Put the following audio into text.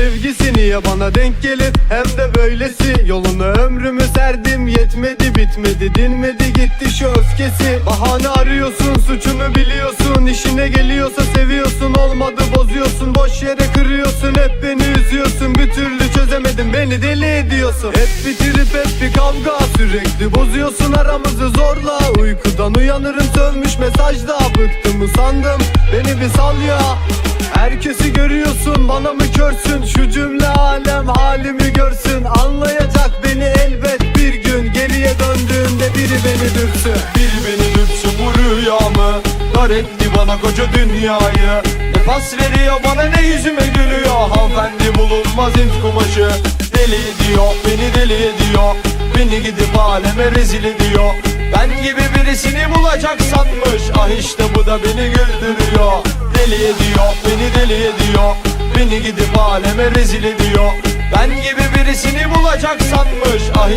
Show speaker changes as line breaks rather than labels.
sevgisi niye bana denk gelir? Hem de böylesi. Yolunu ömrümü serdim yetmedi bitmedi Dinmedi gitti şu öfkesi. Bahane arıyorsun suçunu biliyorsun. İşine geliyorsa seviyorsun Olmadı bozuyorsun. Boş yere kırıyorsun Hep beni üzüyorsun. Bir türlü çözemedim beni deli ediyorsun. Hep bir trip hep bir kavga sürekli bozuyorsun aramızı zorla. Uykudan uyanırım sönmüş mesajda Bıktım usandım beni bir sal ya Herkesi görüyorsun bana mı körsün? Şu cümle alem halimi görsün. Anlayacak beni elbet bir gün. Geriye döndüğümde biri beni dürtsün.
Bir beni dürtsün bu rüyamı. Dar etti bana koca dünyayı. Ne pas veriyor bana ne yüzüme gülüyor? Hanımefendi bulunmaz int kumaşı. Deli ediyor beni deli ediyor. Beni gidip aleme rezil ediyor. Ben gibi birisini bulacak sanmış Ah işte bu da beni güldürüyor Deli ediyor beni deli ediyor. Beni gidip aleme rezil ediyor. Ben gibi birisini bulacak sanmış Ah